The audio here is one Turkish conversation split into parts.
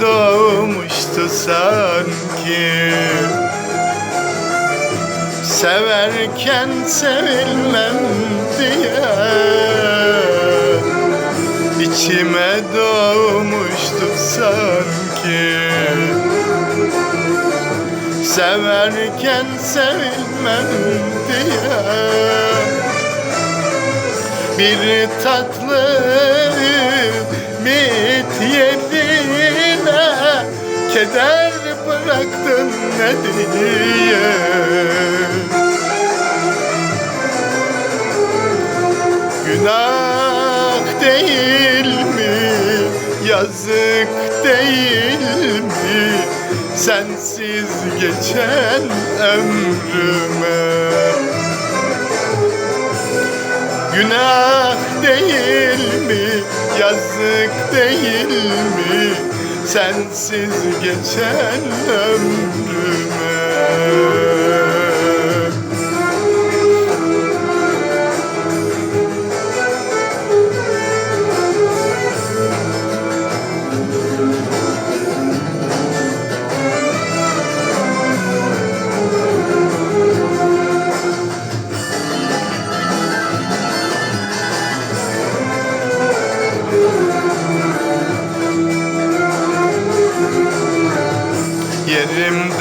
doğmuştu sanki. Severken sevilmem diye. İçime doğmuştu sanki. Severken sevilmem diye. Bir tatlı yerine Keder bıraktın ne diye Günah değil mi? Yazık değil mi? Sensiz geçen ömrüme Günah değil mi? Yazık değil mi? Sensiz geçen ömrüme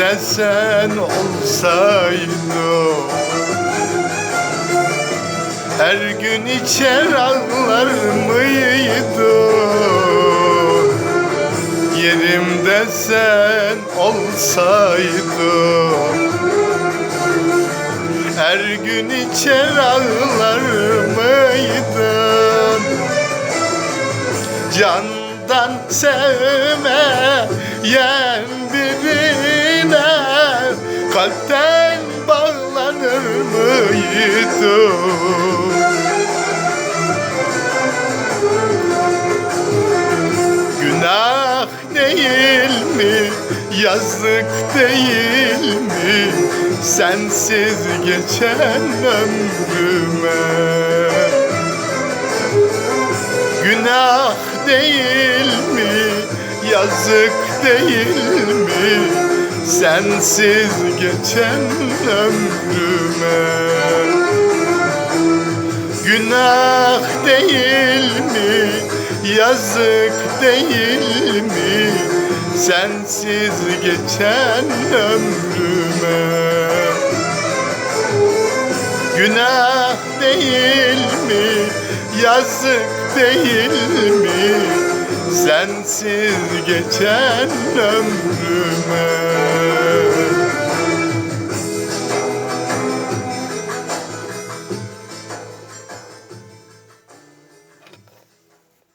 Yerimde sen Her gün içer ağlar mıydın Yerimde sen olsaydın Her gün içer ağlar mıydın Candan sevme yen Kalpten bağlanır mıydın Günah değil mi? Yazık değil mi? Sensiz geçen ömrüme Günah değil mi? Yazık değil mi? Sensiz geçen ömrüme Günah değil mi? Yazık değil mi? Sensiz geçen ömrüme Günah değil mi? Yazık değil mi? Sensiz geçen ömrüme